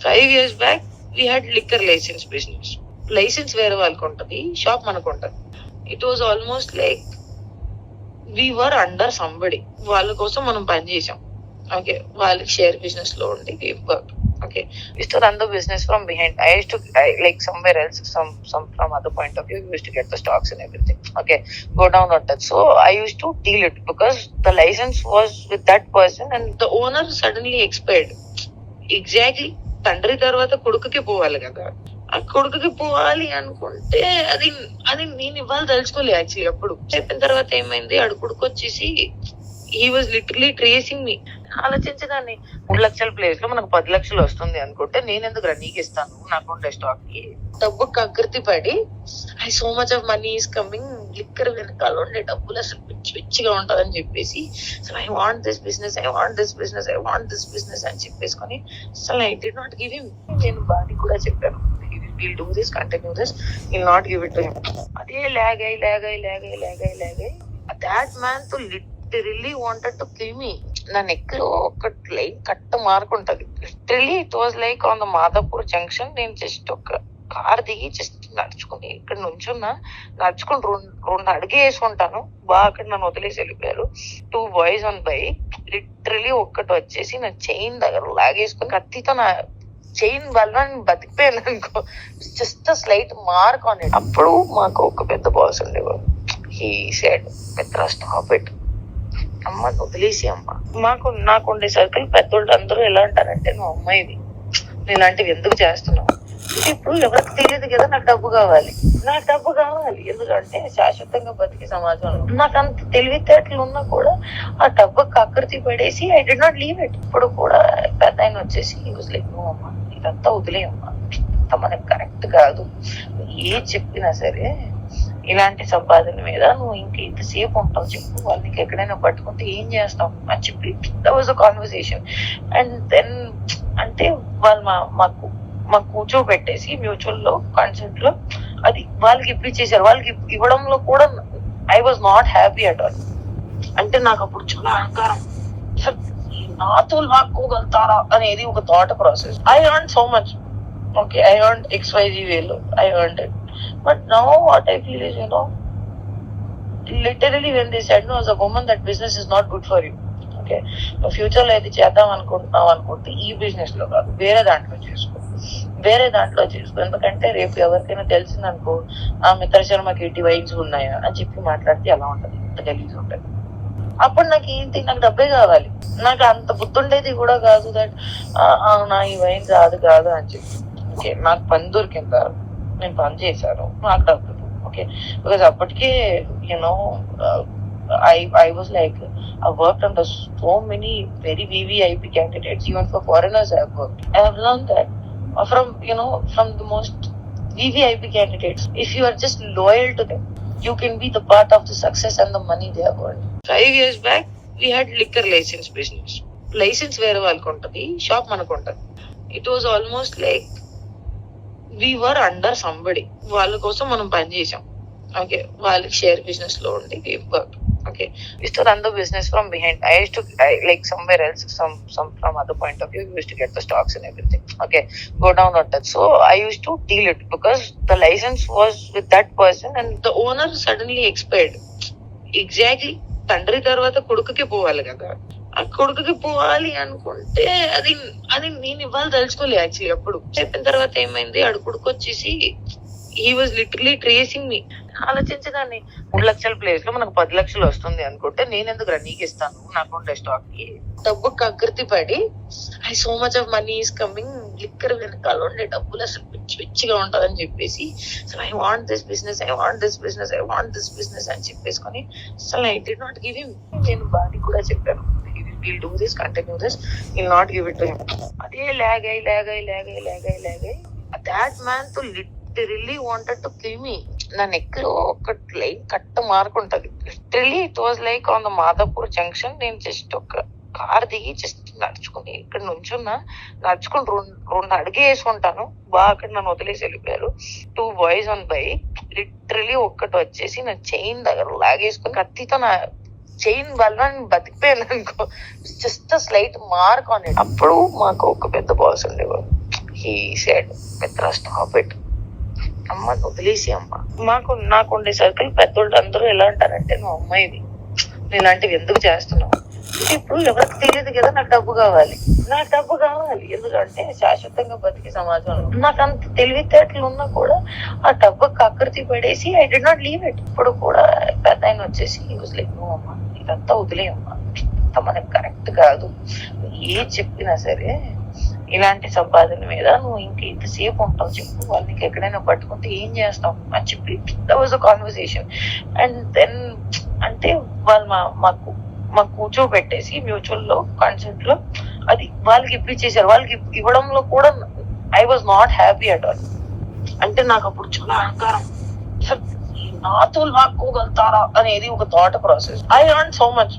Five years back we had liquor licence business licence వేరే వాళ్ళకి ఉంటుంది షాప్ మనకు ఉంటుంది. It was almost like we were under somebody వాళ్ళ కోసం మనం పనిచేసాం ఓకే వాళ్ళకి షేర్ బిజినెస్లో ఉండి work okay used to run the business from behind I used to like somewhere else some some from other point of view used to get the stocks and everything okay go down ఉంటుంది so I used to deal it because the licence was with that person and the owner suddenly expired exactly తండ్రి తర్వాత కొడుకుకి పోవాలి కదా. ఆ కొడుకుకి పోవాలి అనుకుంటే అది అది నేను ఇవ్వాలి తలుచుకోలే యాక్చువల్లీ అప్పుడు చెప్పిన తర్వాత ఏమైంది? ఆడు కొడుకు వచ్చేసి he was literally tracing me ఆలోచించదాన్ని మూడు లక్షల ప్లేస్లో మనకు పది లక్షలు వస్తుంది అనుకుంటే నేను ఎందుకు నీకు ఇస్తాను నాకు ఉండే స్టాక్కి. డబ్బు కకృతి పడి I so much of money is coming liquor వెనకాల ఉండే డబ్బులు అసలు పిచ్చి పిచ్చిగా ఉంటుందని చెప్పేసి అసలు I want this business I want this business I want this business అని చెప్పేసుకొని అసలు I did not give him నేను బాడీ కూడా చెప్పాను will do this continue this will not give it to అదే లాగ్ అయ్యి లాగ్ అయ్యి లాగ్ అయ్యి లాగ్ అయ్యి లాగ్ అయ్యి that మ్యాన్తో literally wanted to kill me నా నెక్లో ఒక లైన్ కట్ట మార్క్ ఉంటది. It was like on the Madhapur junction నేను జస్ట్ ఒక కార్ దిగి జస్ట్ నడుచుకుని ఇక్కడ నుంచున్నా నడుచుకుని రెండు రెండు అడిగే వేసుకుంటాను. బాగా అక్కడ నన్ను వదిలేసి వెళ్ళిపోయారు. Two boys on bike literally ఒక్కటి వచ్చేసి నా చైన్ దగ్గర లాగేసుకుని కత్తితో నా చైన్ వల్ల బతికిపోయాను అనుకో just slight mark on it అప్పుడు మాకు ఒక పెద్ద బాస్ ఉండేవాడు. He said Mitra stop it అమ్మ వదిలేసి అమ్మ. మాకు నాకు ఉండే సర్కిల్ పెద్దోళ్ళు అందరూ ఎలా అంటారంటే నువ్వు అమ్మాయివి నేను ఇలాంటివి ఎందుకు చేస్తున్నావు? ఇప్పుడు ఎవరికి తెలియదు కదా నాకు డబ్బు కావాలి. నాకు డబ్బు కావాలి. ఎందుకంటే శాశ్వతంగా బతికే సమాజంలో నాకు అంత తెలివితేటలు ఉన్నా కూడా ఆ డబ్బు కకృతి పడేసి I did not leave it ఇప్పుడు కూడా పెద్ద ఆయన వచ్చేసి లైక్ నువ్వు అమ్మా ఇదంతా వదిలేయమ్మా అంత మనకు కరెక్ట్ కాదు. ఏ చెప్పినా సరే ఇలాంటి సంపాదన మీద నువ్వు ఇంక ఇంతసేపు ఉంటావు చెప్పు. వాళ్ళకి ఎక్కడైనా పట్టుకుంటే ఏం చేస్తావు? అని చెప్పి that was a conversation and then అంటే వాళ్ళు మా మాకు మాకు కూర్చోబెట్టేసి మ్యూచువల్లో కాన్సెప్ట్లో అది వాళ్ళకి ఇప్పించేసారు వాళ్ళకి ఇవ్వడంలో కూడా I was not happy at all అంటే నాకు అప్పుడు చాలా అహంకారం. నాతో లాక్కోగలుగుతారా? అనేది ఒక thought process I earn so much okay I earn X YZ వేలో. I earn it but now what I feel is you know literally when they said no as a that business is not good for you అంటే okay ఫ్యూచర్లో అయితే చేద్దాం అనుకుంటున్నావు అనుకుంటే ఈ బిజినెస్లో కాదు వేరే దాంట్లో చేసుకో. వేరే దాంట్లో చేసుకో. ఎందుకంటే రేపు ఎవరికైనా తెలిసిందనుకో ఆ మిత్ర శర్మకి ఇటు వైబ్స్ ఉన్నాయా? అని చెప్పి మాట్లాడితే ఎలా ఉంటది? ఇంత గలీజ్ ఉంటది. అప్పుడు నాకు ఏంటి? నాకు డబ్బే కావాలి. నాకు అంత బుద్ధుండేది కూడా కాదు దట్ అవునా ఈ వైన్స్ కాదు కాదు అని చెప్పి. ఓకే నాకు పని దొరికింది? నేను పని చేశాను. నాకు డబ్బులు. ఓకే బికాస్ అప్పటికే you know I, I was like, I worked under so many very VVIP candidates, even for foreigners I have worked. I have learned that from, you know, from the most VVIP candidates. If you are just loyal to them, you can be the part of the success and the money they have earned. Five years back, we had liquor license business. Licence వేరే వాళ్ళకి ఉంటుంది shop మనకు ఉంటది it was almost like we were under somebody వాళ్ళ కోసం మనం పనిచేసాం okay వాళ్ళకి షేర్ బిజినెస్లో ఉండి work okay used to run the business from behind i used to I, like somewhere else some some from other point of view used to get the stocks and everything okay go down on that so i used to deal it because the license was with that person and the owner suddenly expired exactly తండ్రి తర్వాత కొడుకుకి పోవాలి కదా ఆ కొడుకుకి పోవాలి అనుకుంటే అది అది నేను ఇవ్వాలి తలుచుకోలే యాక్చువల్లీ అప్పుడు చెప్పిన తర్వాత ఏమైంది ఆడు కొడుకు వచ్చేసి he was literally tracing me ఆలోచించదాన్ని మూడు లక్షల ప్లేస్లో మనకు పది లక్షలు వస్తుంది అనుకుంటే నేను ఎందుకు నీకు ఇస్తాను. నాకు ఉండే స్టాక్కి. డబ్బు కకృతి పడి I so much of money is coming liquor వెనకాల ఉండే డబ్బులు అసలు పిచ్చి పిచ్చిగా ఉంటదని చెప్పేసి అసలు I want this business I want this business I want this business అని చెప్పేసుకొని అసలు I did not give him నేను బాడీ కూడా చెప్పాను. Will do this continue this will not give it to him అదే లాగ్ అయి లాగ్ అయి లాగ్ అయి లాగ్ అయి లాగ్ అయి that మ్యాన్తో literally wanted to kill me నా నెక్లో ఒక లైన్ కట్ట మార్క్ ఉంటది literally it was like on the Madhapur junction నేను జస్ట్ ఒక కార్ దిగి జస్ట్ నడుచుకుని ఇక్కడ నుంచున్నా. నడుచుకుని రెండు రెండు అడిగే వేసుకుంటాను. బాగా అక్కడ నన్ను వదిలేసి వెళ్ళిపోయారు. Two boys on bike literally ఒక్కటి వచ్చేసి నా చైన్ దగ్గర లాగేసుకుని కత్తితో నా చైన్ వల్ల బతికిపోయాను అనుకో. Just slight mark on it అప్పుడు మాకు ఒక పెద్ద బాస్ ఉండేవాడు. He said Mitra stop it అమ్మ వదిలేసి అమ్మ. మాకు నాకు ఉండే సర్కిల్ పెద్దోళ్ళు అందరూ ఎలా అంటారంటే నువ్వు అమ్మాయివి నువ్వు ఇలాంటివి ఎందుకు చేస్తున్నావు? ఇప్పుడు ఎవరికి తెలియదు కదా నాకు డబ్బు కావాలి. నాకు డబ్బు కావాలి. ఎందుకంటే శాశ్వతంగా బతికే సమాజంలో నాకు అంత తెలివితేటలు ఉన్నా కూడా ఆ డబ్బు కకృతి పడేసి I did not leave it ఇప్పుడు కూడా పెద్ద ఆయన వచ్చేసి యూజ్ లైక్ నువ్వు అమ్మా. ఇదంతా వదిలేయమ్మా ఇంత కరెక్ట్ కాదు. ఏ చెప్పినా సరే ఇలాంటి సంపాదన మీద నువ్వు ఇంక ఇంతసేపు ఉంటావు చెప్పు. వాళ్ళకి ఎక్కడైనా పట్టుకుంటే ఏం చేస్తావు అని చెప్పి there was a conversation and then అంటే వాళ్ళు మా మాకు మాకు కూర్చోబెట్టేసి మ్యూచువల్లో కాన్సెప్ట్లో అది వాళ్ళకి ఇప్పించేసారు వాళ్ళకి ఇవ్వడంలో కూడా I was not happy at all అంటే నాకు అప్పుడు చాలా అహంకారం. నాతో లాక్కోగలుగుతారా అనేది ఒక thought process I earn so much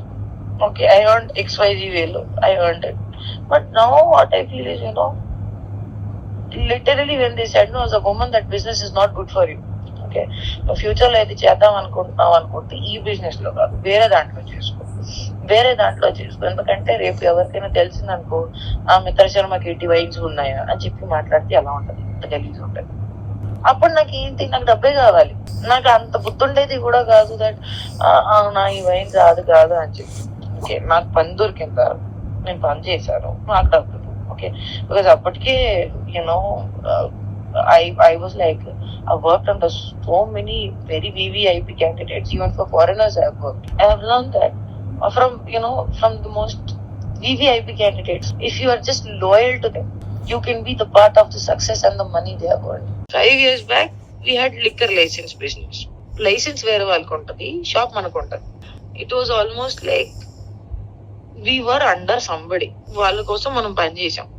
okay I earn X Y Z వేలో I earn it but now what I feel is you know literally when they said no as a woman that business is not good for you. Okay ఫ్యూచర్లో అయితే చేద్దాం అనుకుంటున్నాం అనుకుంటే ఈ బిజినెస్లో కాదు. వేరే దాంట్లో చేసుకో. వేరే దాంట్లో చేసుకో. ఎందుకంటే రేపు ఎవరికైనా తెలిసిందనుకో ఆ మిత్ర శర్మకి ఇటు వైన్స్ ఉన్నాయా? అని చెప్పి మాట్లాడితే ఎలా ఉంటది. అంత గలీజ్ ఉంటుంది. అప్పుడు నాకు ఏంటి? నాకు డబ్బే కావాలి. నాకు అంత బుద్ధుండేది కూడా కాదు దట్ నా ఈ వైన్స్ అది కాదు అని చెప్పి. ఓకే? నాకు పని దొరికిందా నేను పని చేశాను నాకు డబ్బులు ఓకే బికాస్ అప్పటికే you know I I was like I worked under so many very VVIP candidates, even for foreigners I have worked. I have learned that uh, from, you know, from the most VVIP candidates. If you are just loyal to them, you can be the part of the success and the money they have earned. Five years back, we had liquor license business. Licence వేరే వాళ్ళకి ఉంటుంది shop మనకు ఉంటుంది it was almost like we under somebody వాళ్ళ కోసం మనం పనిచేసాం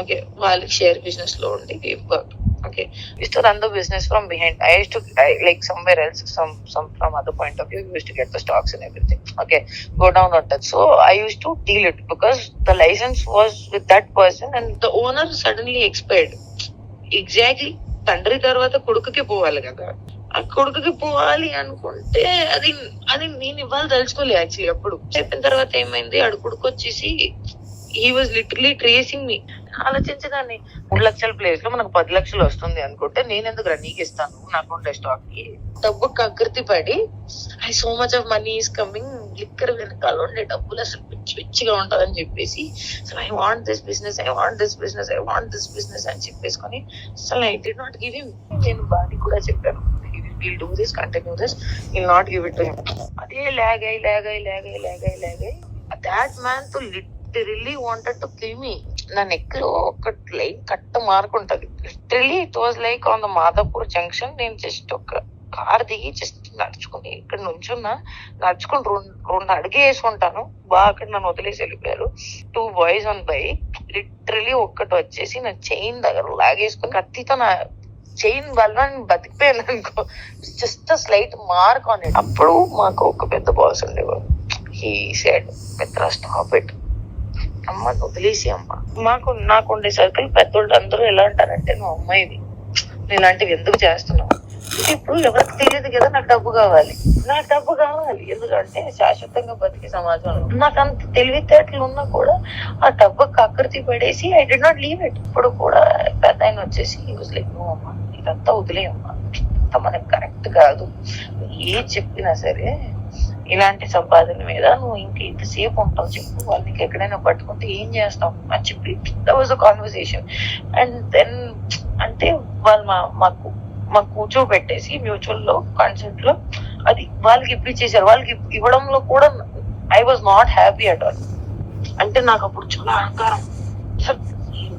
okay వాళ్ళకి షేర్ బిజినెస్లో ఉండి work okay used to run the business from behind i used to I, like somewhere else some some from other point of view we used to get the stocks and everything okay go down on that so i used to deal it because the license was with that person and the owner suddenly expired exactly తండ్రి తర్వాత కొడుకుకి పోవాలి కదా ఆ కొడుకుకి పోవాలి అనుకుంటే అది అది నేను ఇవ్వాలి తలుచుకోలే యాక్చువల్లీ అప్పుడు చెప్పిన తర్వాత ఏమైంది? ఆడు కొడుకు వచ్చేసి he was literally tracing me ఆలోచించదాన్ని. మూడు లక్షల ప్లేస్లో మనకు పది లక్షలు వస్తుంది అనుకుంటే నేను ఎందుకు నీకు ఇస్తాను నాకు ఉండే స్టాక్కి. డబ్బు కకృతి పడి I so much of money is coming liquor వెనకాల ఉండే డబ్బులు అసలు పిచ్చి పిచ్చిగా ఉంటదని చెప్పేసి అసలు I want this business I want this business I want this business అని చెప్పేసుకొని అసలు I did not give him నేను బాడీ కూడా చెప్పాను. Will do this continue this will not give it to him అదే లాగ్ అయ్యి లాగ్ అయ్యి లాగ్ అయ్యి లాగ్ అయ్యి లాగ్ అయ్యి that man to literally wanted to kill me నా నెక్లో ఒక లైక్ కట్ట మార్క్ ఉంటది literally it was like on the Madhapur junction నేను జస్ట్ ఒక కార్ దిగి జస్ట్ నడుచుకుని ఇక్కడ నుంచున్నా నడుచుకుని రెండు రెండు అడిగే వేసుకుంటాను బాగా అక్కడ నన్ను వదిలేసి వెళ్ళిపోయారు. Two boys on bike literally ఒక్కటి వచ్చేసి నా చైన్ దగ్గర లాగేసుకుని కత్తితో నా చైన్ వల్ల బతికిపోయాను అనుకో just slight mark on it అప్పుడు మాకు ఒక పెద్ద బాస్ ఉండేవాడు. He said Mitra stop it అమ్మ వదిలేసి అమ్మ. మాకు నాకు ఉండే సర్కిల్ పెద్దోళ్ళు అందరూ ఎలా అంటారంటే నువ్వు అమ్మాయివి నేను ఇలాంటివి ఎందుకు చేస్తున్నావు? ఇప్పుడు ఎవరికి తెలియదు కదా నాకు డబ్బు కావాలి. నాకు డబ్బు కావాలి. ఎందుకంటే శాశ్వతంగా బతికే సమాజంలో నాకు అంత తెలివితేటలు ఉన్నా కూడా ఆ డబ్బు కకృతి పడేసి I did not leave it ఇప్పుడు కూడా పెద్ద ఆయన వచ్చేసి యూజ్ లైక్ నువ్వు అమ్మ. ఇదంతా వదిలేయమ్మా. అంత మనకి కరెక్ట్ కాదు. ఏ చెప్పినా సరే ఇలాంటి సంపాదన మీద నువ్వు ఇంక ఇంతసేపు ఉంటావు చెప్పు. వాళ్ళకి ఎక్కడైనా పట్టుకుంటే ఏం చేస్తావు? అని చెప్పి there was a conversation and then అంటే వాళ్ళు మా మాకు మాకు కూర్చోబెట్టేసి మ్యూచువల్లో కాన్సెప్ట్లో అది వాళ్ళకి ఇప్పించేసారు వాళ్ళకి ఇవ్వడంలో కూడా I was not happy at all అంటే నాకు అప్పుడు చాలా అహంకారం.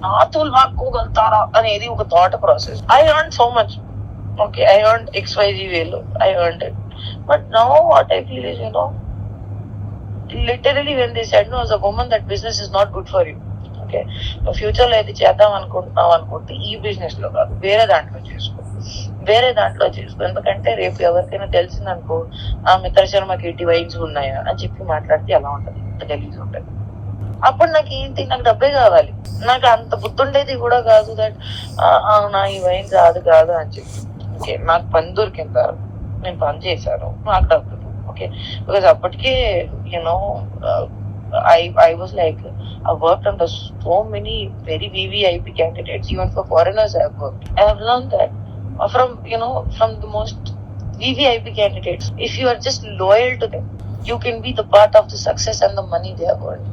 నాతో లాక్కోగలుగుతారా అనేది ఒక thought process I earn so much okay I earn X Y Z వేలో. I earn it but now what I feel is you know literally when this said no as a woman that business is not good for you okay ఫ్యూచర్లో అయితే చేద్దాం అనుకుంటున్నాం అనుకుంటే ఈ బిజినెస్లో కాదు. వేరే దాంట్లో చేసుకో. వేరే దాంట్లో చేసుకో. ఎందుకంటే రేపు ఎవరికైనా తెలిసిందనుకో ఆ మిత్ర శర్మకి ఇటు వైబ్స్ ఉన్నాయా? అని చెప్పి మాట్లాడితే ఎలా ఉంటది? అంత గలీజ్ ఉంటది. అప్పుడు నాకు ఏంటి? నాకు డబ్బే కావాలి. నాకు అంత బుద్ధుండేది కూడా కాదు దట్ అవునా ఇవేం కాదు కాదు అని చెప్పి. ఓకే నాకు పని దొరికింది నేను పని చేశాను. నాకు డబ్బులు ఓకే బికాస్ అప్పటికే you know I I was like I work and so many very VVIP candidates even for foreigners I work I have learn that from you know from the most VVIP candidates if you are just loyal to them you can be the part of the success and the money they award